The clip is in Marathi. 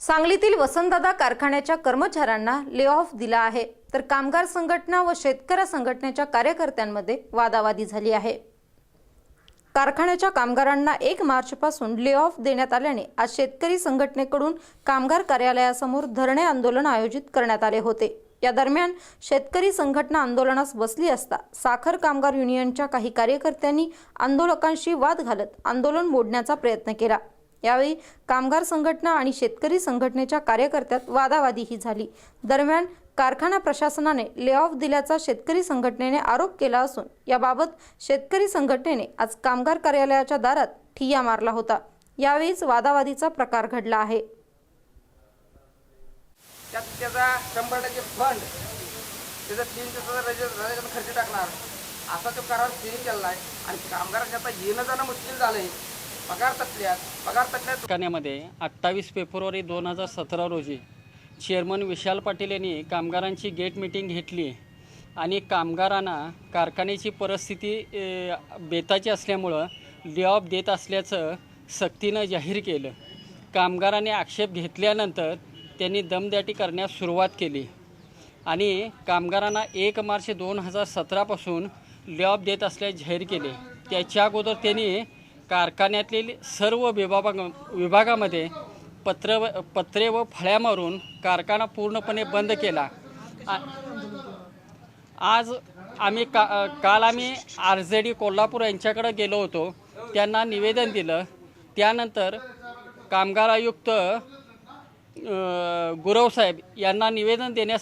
सांगलीतील वसंतदादा कारखान्याच्या कर्मचाऱ्यांना ले ऑफ दिला आहे. तर कामगार संघटना व शेतकरी संघटनेच्या कार्यकर्त्यांमध्ये वादावादी झाली आहे. कारखान्याच्या कामगारांना एक मार्चपासून ले ऑफ देण्यात आल्याने आज शेतकरी संघटनेकडून कामगार कार्यालयासमोर धरणे आंदोलन आयोजित करण्यात आले होते. या दरम्यान शेतकरी संघटना आंदोलनास बसली असता साखर कामगार युनियनच्या काही कार्यकर्त्यांनी आंदोलकांशी वाद घालत आंदोलन मोडण्याचा प्रयत्न केला. यावेळी कामगार संघटना आणि शेतकरी संघटनेच्या कार्यकर्त्यात वादावादीही झाली. दरम्यान कारखाना प्रशासनाने ले ऑफ दिल्याचा शेतकरी संघटनेने आरोप केला असून याबाबत शेतकरी संघटनेने आज कामगार कार्यालयाच्या दारात ठिय्या मारला होता. यावेळीच वादावादीचा प्रकार घडला आहे. त्यात त्याचा शंभर टक्के फंड त्याचा तीन दिवसाचा रजेचा खर्च टाकणार. असा तो करार केलेला आहे आणि कामगारांचे आता येणं जाणं मुश्किल झालंय. पगार तटल्यात पगार तटल्यात कारखान्यामध्ये अठ्ठावीस फेब्रुवारी दोन हजार सतरा रोजी चेअरमन विशाल पाटील यांनी कामगारांची गेट मिटिंग घेतली आणि कामगारांना कारखान्याची परिस्थिती बेताची असल्यामुळं ले ऑफ देत असल्याचं सक्तीनं जाहीर केलं. कामगारांनी आक्षेप घेतल्यानंतर त्यांनी दमदाटी करण्यास सुरुवात केली आणि कामगारांना एक मार्च दोन हजार सतरापासून ले ऑफ देत असल्याचे जाहीर केले. त्याच्या अगोदर त्यांनी कारखान्यातील सर्व विभाग विभागामध्ये पत्र पत्रे व फळ्या मारून कारखाना पूर्णपणे बंद केला. आ- आज आम्ही का काल आम्ही आर जे डी कोल्हापूर यांच्याकडे गेलो होतो. त्यांना निवेदन दिलं. त्यानंतर कामगार आयुक्त गुरव साहेब यांना निवेदन देण्यास